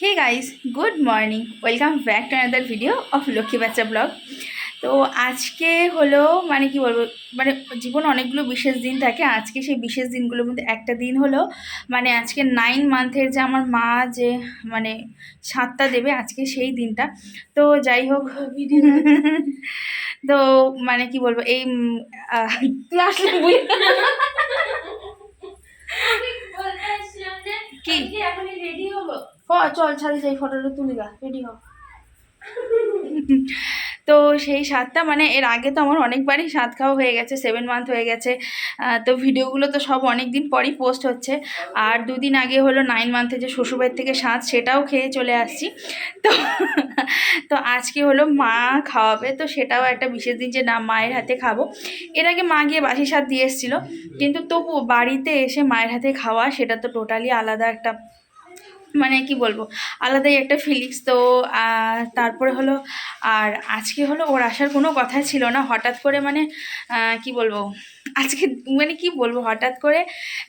Hey guys good morning welcome back to another video of Lakshmi বাচ্চা vlog তো আজকে হলো মানে কি বলব মানে জীবনে অনেকগুলো বিশেষ দিন থাকে। আজকে সেই বিশেষ দিনগুলোর মধ্যে একটা দিন হলো মানে আজকে নাইন মান্থের যে আমার মা যে মানে সাতটা দেবে আজকে সেই দিনটা। তো যাই হোক তো মানে কি বলব এই উম, আহ, তুই আসলে বুঝ- কি? চল ছাদে যাই, ফটোটা তুলি গা রেডি হ। তো সেই স্বাদটা মানে এর আগে তো আমার অনেকবারই স্বাদ খাওয়া হয়ে গেছে সেভেন মান্থ হয়ে গেছে। তো ভিডিওগুলো তো সব অনেক দিন পরই পোস্ট হচ্ছে। আর দুদিন আগে হলো নাইন মান্থে যে শ্বশুরবাড়ির থেকে স্বাদ, সেটাও খেয়ে চলে আসছি। তো তো আজকে হলো মা খাওয়াবে, তো সেটাও একটা বিশেষ দিন যে না, মায়ের হাতে খাব। এর আগে মা গিয়ে বাসি স্বাদ দিয়ে এসেছিল, কিন্তু তবু বাড়িতে এসে মায়ের হাতে খাওয়া, সেটা তো টোটালি আলাদা একটা মানে কি বলব, আলাদাই একটা ফিলিংস তো তারপরে হলো, আর আজকে হলো ওর আসার কোনো কথা ছিল না। হঠাৎ করে মানে কি বলব আজকে মানে কি বলব, হঠাৎ করে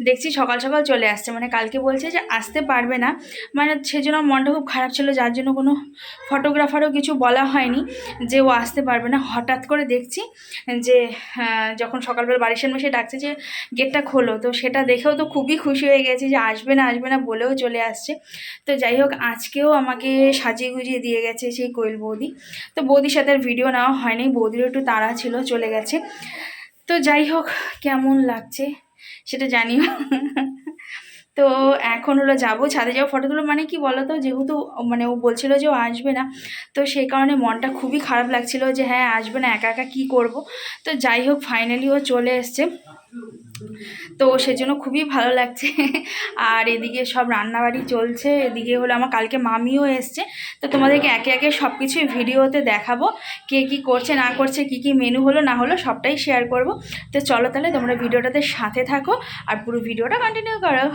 দেখছি সকাল সকাল চলে আসছে। মানে কালকে বলছে যে আসতে পারবে না। মানে সেজন্য মনটা খুব খারাপ ছিল, যার জন্য কোনো ফটোগ্রাফারও কিছু বলা হয়নি যে ও আসতে পারবে না। হঠাৎ করে দেখছি যে যখন সকালবেলা বাড়ির সামনে এসে ডাকছে যে গেটটা খোলো, তো সেটা দেখেও তো খুবই খুশি হয়ে গেছি যে আসবে না আসবে না বলেও চলে আসছে। তো যাই হোক, আজকেও আমাকে সাজিয়ে গুজিয়ে দিয়ে গেছে সেই কোয়েল বৌদি। তো বৌদির সাথে ভিডিও নেওয়া হয়নি, বৌদিরও একটু তাড়া ছিল, চলে গেছে। তো যাই হোক, কেমন লাগছে সেটা জানিও। তো এখন হলো যাব, ছাদে যাব ফটো তুলো মানে কি বলো তো যেহেতু মানে ও বলছিল যে ও আসবে না, তো সেই কারণে মনটা খুবই খারাপ লাগছিল যে হ্যাঁ আসবে না, একা একা কী করব? তো যাই হোক ফাইনালি ও চলে এসছে। তো সেজন্য খুবই ভালো লাগছে। আর এদিকে সব রান্নাবাড়ি চলছে, এদিকে হলো আমার কালকে মামিও এসছে। তো তোমাদেরকে একে একে সব কিছুই ভিডিওতে দেখাবো, কে কি করছে, না করছে, কি কি মেনু হলো, না হলো, সবটাই শেয়ার করব। তো চলো তাহলে তোমরা ভিডিওটাতে সাথে থাকো, আর পুরো ভিডিওটা কন্টিনিউ করো।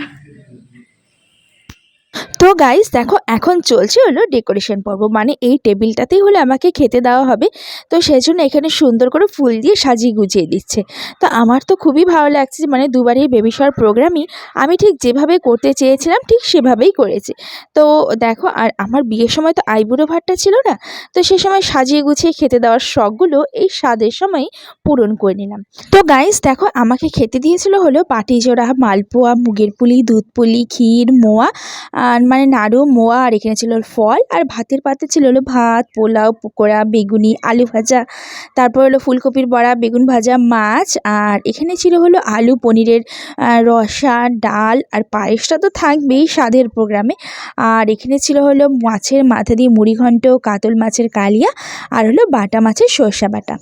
তো গাইস দেখো, এখন চলছে হলো ডেকোরেশন পর্ব। মানে এই টেবিলটাতেই হলে আমাকে খেতে দেওয়া হবে। তো সেজন্য এখানে সুন্দর করে ফুল দিয়ে সাজিয়ে গুছিয়ে দিচ্ছে। তো আমার তো খুবই ভালো লাগছে মানে দুবারই বেবি শোয়ার প্রোগ্রামই আমি ঠিক যেভাবে করতে চেয়েছিলাম, ঠিক সেভাবেই করেছি। তো দেখো, আর আমার বিয়ের সময় তো আইবুড়ো ভাতটা ছিল না, তো সে সময় সাজিয়ে গুছিয়ে খেতে দেওয়ার শখগুলো এই স্বাদের সময় পূরণ করে নিলাম। তো গাইস দেখো, আমাকে খেতে দিয়েছিল হলো পাটিজোড়া, মালপোয়া, মুগের পুলি, দুধ পুলি, ক্ষীর, মোয়া, আর মানে নাড়ু, মোয়া, আর এখানে ছিল ফল। আর ভাতের পাতে ছিল হলো ভাত, পোলাও, পকোড়া, বেগুনি, আলু ভাজা। তারপর হলো ফুলকপির বড়া, বেগুন ভাজা, মাছ। আর এখানে ছিল হলো আলু, পনিরের রসা, ডাল। আর পায়েসটা তো থাকবেই স্বাদের প্রোগ্রামে। আর এখানে ছিল হলো মাছের মাথা দিয়ে মুড়ি ঘন্ট, কাতল মাছের কালিয়া। আর হলো বাটা মাছের সর্ষা বাটা।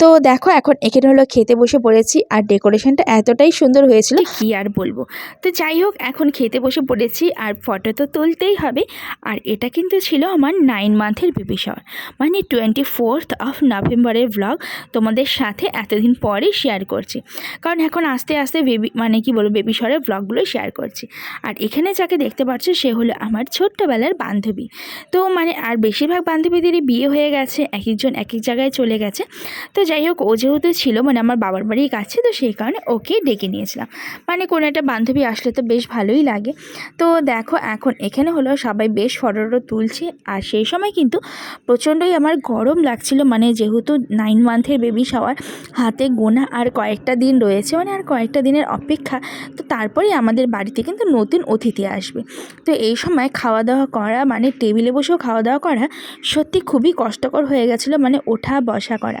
তো দেখো, এখন এখানে হলো খেতে বসে পড়েছি। আর ডেকোরেশনটা এতটাই সুন্দর হয়েছিল। কি আর বলব? তো যাই হোক, এখন খেতে বসে পড়েছি। আর ফটো তো তুলতেই হবে। আর এটা কিন্তু ছিল আমার নাইন মান্থের বেবি শাওয়ার মানে টোয়েন্টি ফোর্থ অফ নভেম্বরের ব্লগ তোমাদের সাথে এতদিন পরে শেয়ার করছি। কারণ এখন আস্তে আস্তে বেবি মানে কি বলব বেবি শাওয়ারের ব্লগগুলো শেয়ার করছি। আর এখানে যাকে দেখতে পাচ্ছ, সে হলো আমার ছোট্টবেলার বান্ধবী। তো মানে আর বেশিরভাগ বান্ধবীদেরই বিয়ে হয়ে গেছে এক একজন এক এক জায়গায় চলে গেছে। তো যাই হোক, ও যেহেতু ছিল মানে আমার বাবার বাড়ির কাছে, তো সেই কারণে ওকে ডেকে নিয়েছিলাম। মানে কোনো একটা বান্ধবী আসলে তো বেশ ভালোই লাগে। তো দেখো এখন এখানে হলো সবাই বেশ ফটো তুলছে। আর সেই সময় কিন্তু প্রচণ্ডই আমার গরম লাগছিল। মানে যেহেতু নাইন মান্থের বেবি শাওয়ার হাতে গোনা আর কয়েকটা দিন রয়েছে মানে আর কয়েকটা দিনের অপেক্ষা, তো তারপরেই আমাদের বাড়িতে কিন্তু নতুন অতিথি আসবে। তো এই সময় খাওয়া দাওয়া করা মানে টেবিলে বসেও খাওয়া দাওয়া করা সত্যি খুবই কষ্টকর হয়ে গেছিল মানে ওঠা বসা করা।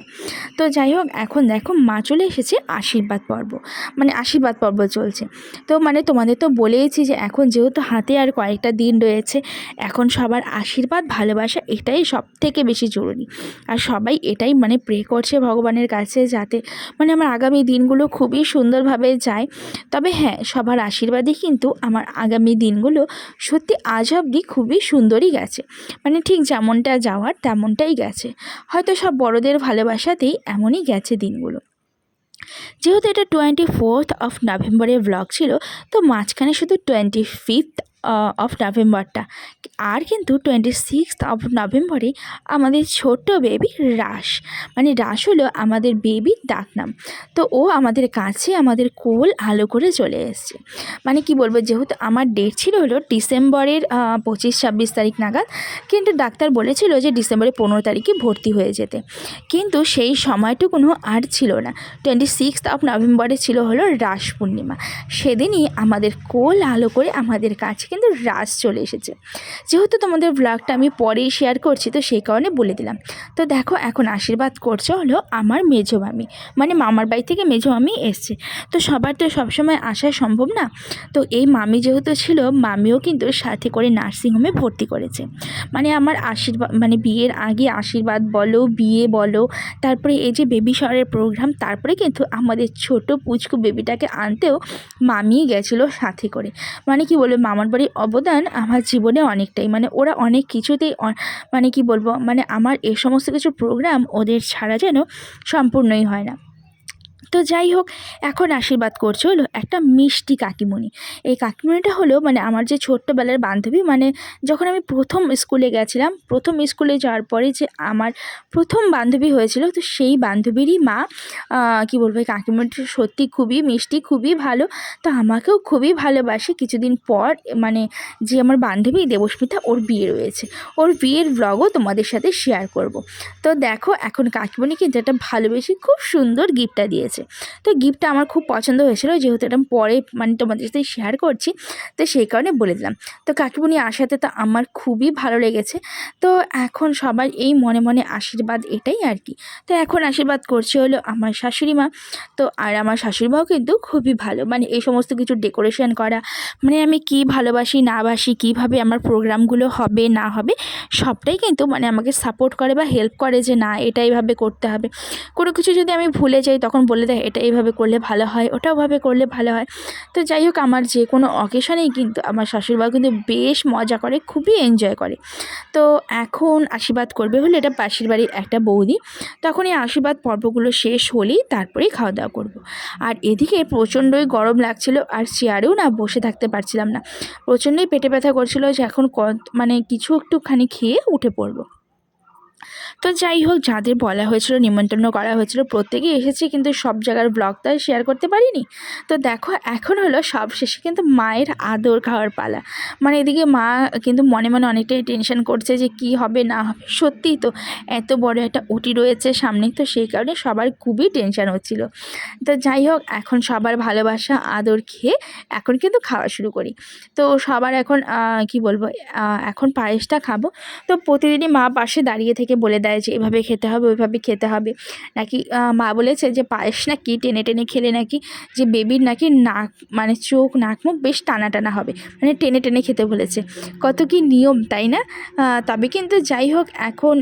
তো যাই হোক, এখন দেখো মা চলে এসেছে আশীর্বাদ পর্ব। মানে আশীর্বাদ পর্ব চলছে। তো মানে তোমাদের তো বলেইছি যে এখন যেহেতু হাতে আর কয়েকটা দিন রয়েছে। এখন সবার আশীর্বাদ, ভালোবাসা এটাই সব থেকে বেশি জরুরি। আর সবাই এটাই মানে প্রে করছে ভগবানের কাছে যাতে মানে আমার আগামী দিনগুলো খুবই সুন্দরভাবে যায়। তবে হ্যাঁ সবার আশীর্বাদই কিন্তু আমার আগামী দিনগুলো সত্যি আজ অবধি খুবই সুন্দরই গেছে। মানে ঠিক যেমনটা যাওয়ার তেমনটাই গেছে। হয়তো সব বড়দের ভালোবাসাতেই এমনই গেছে দিনগুলো। যেহেতু এটা টোয়েন্টি ফোর্থ অফ নভেম্বরের ব্লগ ছিল, তো মাঝখানে শুধু টোয়েন্টি ফিফথ অফ নভেম্বরটা আর কিন্তু টোয়েন্টি সিক্স অফ নভেম্বরে আমাদের ছোট্ট বেবি রাস মানে রাস হলো আমাদের বেবির ডাকনাম তো ও আমাদের কাছে আমাদের কোল আলো করে চলে এসছে। মানে কি বলব, যেহেতু আমার ডেট ছিল হলো ডিসেম্বরের পঁচিশ, ছাব্বিশ তারিখ নাগাদ, কিন্তু ডাক্তার বলেছিল যে ডিসেম্বরের পনেরো তারিখে ভর্তি হয়ে যেতে। কিন্তু সেই সময়টুকুনও আর ছিল না। টোয়েন্টি সিক্স অফ নভেম্বরে ছিল হলো রাস পূর্ণিমা। সেদিনই আমাদের কোল আলো করে আমাদের কাছে কিন্তু রাস চলে এসেছে। যেহেতু তোমাদের ব্লগটা আমি পরেই শেয়ার করছি, তো সেই কারণে বলে দিলাম। তো দেখো, এখন আশীর্বাদ করছে হলো আমার মেজো মামি। মানে মামার বাড়ি থেকে মেজো মামি এসছে। তো সবার তো সবসময় আসা সম্ভব না। তো এই মামি যেহেতু ছিল, মামিও কিন্তু সাথে করে নার্সিংহোমে ভর্তি করেছে। মানে আমার আশীর্বাদ মানে বিয়ের আগে আশীর্বাদ বলো, বিয়ে বলো, তারপরে এই যে বেবি শাওয়ারের প্রোগ্রাম তারপরে কিন্তু আমাদের ছোট পুচকু বেবিটাকে আনতেও মামি গেছিল সাথে করে। মানে কি বলব, মামার বাড়ির অবদান আমার জীবনে অনেকটাই। মানে ওরা অনেক কিছুতেই মানে কি বলব? মানে আমার এ সমস্ত কিছু প্রোগ্রাম ওদের ছাড়া যেন সম্পূর্ণই হয় না। তো যাই হোক, এখন আশীর্বাদ করছে হলো একটা মিষ্টি কাকিমণি। এই কাকিমণিটা হলো মানে আমার যে ছোট্টবেলার বান্ধবী মানে যখন আমি প্রথম স্কুলে গেছিলাম, প্রথম স্কুলে যাওয়ার পরে যে আমার প্রথম বান্ধবী হয়েছিল, তো সেই বান্ধবীরই মা কি বলব, এই কাকিমণিটা সত্যি খুবই মিষ্টি, খুবই ভালো। তো আমাকেও খুবই ভালোবাসে। কিছুদিন পর মানে যে আমার বান্ধবী দেবস্মিতা, ওর বিয়ে রয়েছে। ওর বিয়ের ব্লগও তোমাদের সাথে শেয়ার করব। তো দেখো, এখন কাকিমণি কিন্তু একটা ভালোবেসে খুব সুন্দর গিফটটা দিয়েছে। তো গিফটটা আমার খুব পছন্দ হয়েছিল, যেহেতু এটা পরে মানে তোমাদের সাথে শেয়ার করছি, তো সেই কারণে বলে দিলাম। তো কাকিমণি আসাতে তো আমার খুবই ভালো লেগেছে। তো এখন সবাই এই মনে মনে আশীর্বাদ এটাই আর কি। তো এখন আশীর্বাদ করছে হলো আমার শাশুড়ি মা। তো আর আমার শাশুড়ি মাও কিন্তু খুবই ভালো। মানে এই সমস্ত কিছু ডেকোরেশন করা মানে আমি কি ভালোবাসি, না বাসি, কীভাবে আমার প্রোগ্রামগুলো হবে, না হবে, সবটাই কিন্তু মানে আমাকে সাপোর্ট করে বা হেল্প করে যে না, এটা এইভাবে করতে হবে। কোনো কিছু যদি আমি ভুলে যাই, তখন বলে এটা এইভাবে করলে ভালো হয় ওটাভাবে করলে ভালো হয়। তো যাই হোক, আমার যে কোনো অকেশনেই কিন্তু আমার শাশুড়িমা কিন্তু বেশ মজা করে, খুবই এনজয় করে। তো এখন আশীর্বাদ করবে হলে এটা পাশের বাড়ির একটা বৌদি। তখন এই আশীর্বাদ পর্বগুলো শেষ হলেই তারপরেই খাওয়া দাওয়া করব। আর এদিকে প্রচণ্ডই গরম লাগছিল, আর চেয়ারেও না বসে থাকতে পারছিলাম না। প্রচণ্ডই পেটে ব্যথা করছিল যে এখন মানে কিছু একটুখানি খেয়ে উঠে পড়ব। তো যাই হোক, যাদের বলা হয়েছিল, নিমন্ত্রণ করা হয়েছিল প্রত্যেকেই এসেছে, কিন্তু সব জায়গার ব্লগটা শেয়ার করতে পারিনি। তো দেখো, এখন হলো সব শেষে কিন্তু মায়ের আদর খাওয়ার পালা। মানে এদিকে মা কিন্তু মনে মনে অনেকটাই টেনশন করছে যে কি হবে, না হবে। সত্যিই তো, এত বড় একটা উটি রয়েছে সামনে তো সেই কারণে সবার খুবই টেনশন হচ্ছিল। তো যাই হোক, এখন সবার ভালোবাসা, আদর খেয়ে এখন কিন্তু খাওয়া শুরু করি। তো সবার এখন কি বলব এখন পায়েসটা খাব। তো প্রতিদিনই মা পাশে দাঁড়িয়ে থেকে বলে দেয় যে, এভাবে খেতে হবে, ওইভাবে খেতে হবে। নাকি মা বলেছে যে, পায়েস নাকি টেনে টেনে খেলে নাকি যে, বেবির নাকি নাক মানে চোখ, নাক, মুখ বেশ টানা টানা হবে। মানে টেনে টেনে খেতে বলেছে। কত কি নিয়ম, তাই না? তবে কিন্তু যাই হোক, এখন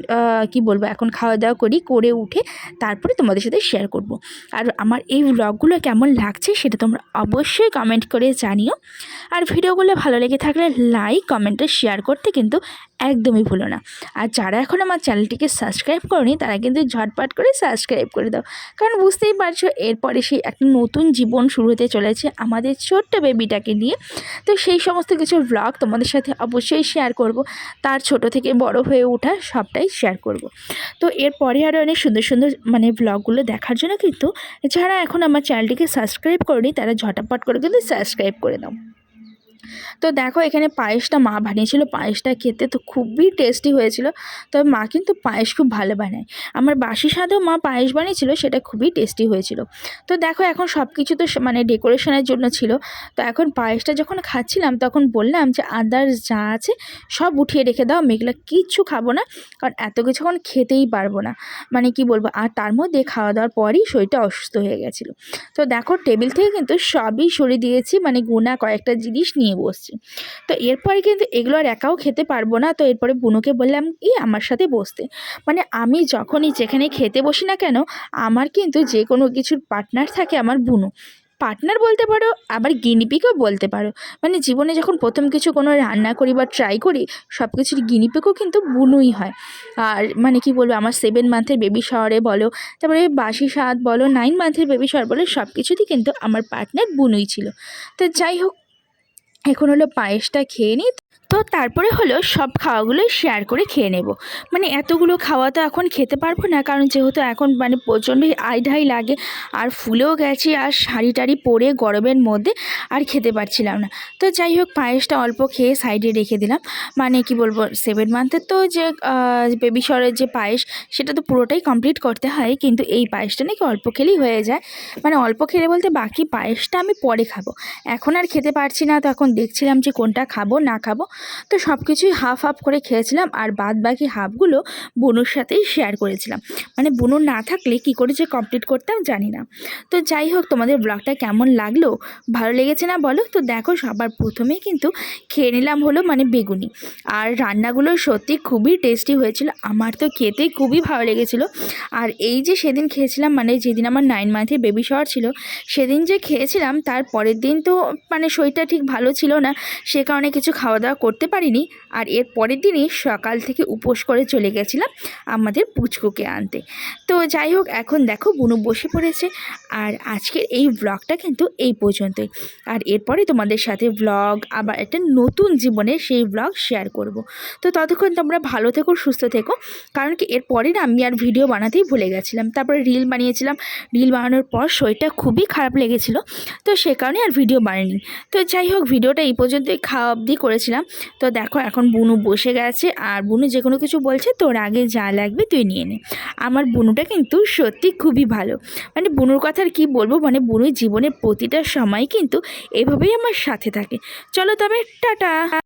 কি বলব, এখন খাওয়া দাওয়া করি, করে উঠে তারপরে তোমাদের সাথে শেয়ার করব। আর আমার এই ব্লগগুলো কেমন লাগছে সেটা তোমরা অবশ্যই কমেন্ট করে জানিও। আর ভিডিওগুলো ভালো লেগে থাকলে লাইক কমেন্টে শেয়ার করতে কিন্তু একদমই ভুলো না। আর যারা এখন আমার চ্যানেলটিকে সাবস্ক্রাইব করনি, তারা কিন্তু ঝটপট করে সাবস্ক্রাইব করে দাও। কারণ বুঝতেই পারছ, এরপরে সেই একটা নতুন জীবন শুরু হতে চলেছে আমাদের ছোট্ট বেবিটাকে নিয়ে। তো সেই সমস্ত কিছু ব্লগ তোমাদের সাথে অবশ্যই শেয়ার করব। তার ছোট থেকে বড় হয়ে ওঠা সবটাই শেয়ার করব। তো এরপরে আরও অনেক সুন্দর সুন্দর মানে ব্লগগুলো দেখার জন্য কিন্তু যারা এখন আমার চ্যানেলটিকে সাবস্ক্রাইব করেনি, তারা ঝটাপট করে কিন্তু সাবস্ক্রাইব করে দাও। তো দেখো এখানে পায়েসটা মা বানিয়েছিল, পায়েসটা খেতে তো খুবই টেস্টি হয়েছিল, তবে মা কিন্তু পায়েস খুব ভালো বানায়। আমার বাসি স্বাদেও মা পায়েস বানিয়েছিল, সেটা খুবই টেস্টি হয়েছিল। তো দেখো এখন সব কিছু তো মানে ডেকোরেশনের জন্য ছিল, তো এখন পায়েসটা যখন খাচ্ছিলাম তখন বললাম যে আদার্স যা আছে সব উঠিয়ে রেখে দাও, মেঘলা কিচ্ছু খাব না, কারণ এত কিছু এখন খেতেই পারব না। মানে কি বলব, আর তার মধ্যে খাওয়া দাওয়ার পরই শরীরটা অসুস্থ হয়ে গেছিল। তো দেখো টেবিল থেকে কিন্তু সবই সরিয়ে দিয়েছি মানে গোনা কয়েকটা জিনিস নিয়ে। বসছি। তো এরপরে কিন্তু এগুলো আর একাও খেতে পারব না। তো এরপরে বুনুকে বললাম, ই, আমার সাথে বসতে। মানে আমি যখনই যেখানে খেতে বসি না কেন, আমার কিন্তু যে কোনো কিছুর পার্টনার থাকে আমার বুনু। পার্টনার বলতে পারো, আবার গিনিপিকও বলতে পারো। মানে জীবনে যখন প্রথম কিছু কোনো রান্না করি বা ট্রাই করি সব কিছুর গিনিপিকও কিন্তু বুনুই হয়। আর মানে কি বলব, আমার সেভেন মান্থের বেবি শাওয়ারে বলো, তারপরে বাসি স্বাদ বলো নাইন মান্থের বেবি শাওয়ার বলো সব কিছুতেই কিন্তু আমার পার্টনার বুনুই ছিল। তো যাই হোক এখন হলো পায়েসটা খেয়ে নিই তো তারপরে হলো সব খাওয়াগুলোই শেয়ার করে খেয়ে নেব। মানে এতগুলো খাওয়া তো এখন খেতে পারব না, কারণ যেহেতু এখন মানে প্রচণ্ডই আইঢাই লাগে, আর ফুলেও গেছি, আর শাড়ি টাড়ি পরে গরমের মধ্যে আর খেতে পারছিলাম না। তো যাই হোক, পায়েসটা অল্প খেয়ে সাইডে রেখে দিলাম। মানে কি বলব সেভেন মান্থের তো যে বেবি শরের যে পায়েস, সেটা তো পুরোটাই কমপ্লিট করতে হয়, কিন্তু এই পায়েসটা নাকি অল্প খেলেই হয়ে যায়। মানে অল্প খেলে বলতে বাকি পায়েসটা আমি পরে খাব। এখন আর খেতে পারছি না, তো এখন দেখছিলাম যে কোনটা খাব, না খাব। তো সব কিছুই হাফ হাফ করে খেয়েছিলাম আর বাদ বাকি হাফগুলো বুনুর সাথেই শেয়ার করেছিলাম। মানে বুনু না থাকলে কি করে যে কমপ্লিট করতাম জানি না। তো যাই হোক, তোমাদের ব্লগটা কেমন লাগল? ভালো লেগেছে না বলো? তো দেখো সবার প্রথমেই কিন্তু খেয়ে নিলাম হলো মানে বেগুনি। আর রান্নাগুলো সত্যি খুবই টেস্টি হয়েছিল। আমার তো খেতেই খুবই ভালো লেগেছিলো। আর এই যে সেদিন খেয়েছিলাম মানে যেদিন আমার নাইন মান্থের বেবি শাওয়ার ছিল, সেদিন যে খেয়েছিলাম, তার পরের দিন তো মানে শরীরটা ঠিক ভালো ছিল না। সে কারণে কিছু খাওয়া দাওয়া করতে পারিনি আর এর পরের দিনই সকাল থেকে উপোস করে চলে গেছিলাম আমাদের পুচকুকে আনতে। তো যাই হোক, এখন দেখো বুনু বসে পড়েছে আর আজকের এই ব্লগটা কিন্তু এই পর্যন্তই। আর এরপরে তোমাদের সাথে ব্লগ আবার একটা নতুন জীবনে সেই ব্লগ শেয়ার করব। তো ততক্ষণ তোমরা ভালো থেকো, সুস্থ থেকো, কারণ কি এরপরে না আমি আর ভিডিও বানাতেই ভুলে গেছিলাম। তারপরে রিল বানিয়েছিলাম রিল বানানোর পর শরীরটা খুবই খারাপ লেগেছিলো, তো সে কারণে আর ভিডিও বানাইনি তো যাই হোক ভিডিওটা এই পর্যন্তই খাওয়া অবধি করেছিলাম। তো দেখো এখন বুনু বসে গেছে আর বুনু যে কোনো কিছু বলছে, তোর আগে যা লাগবে তুই নিয়ে নে। আমার বুনুটা কিন্তু সত্যি খুবই ভালো। মানে বুনুর কথার কি বলব মানে বুনুর জীবনের প্রতিটা সময় কিন্তু এভাবেই আমার সাথে থাকে। চলো তবে টাটা!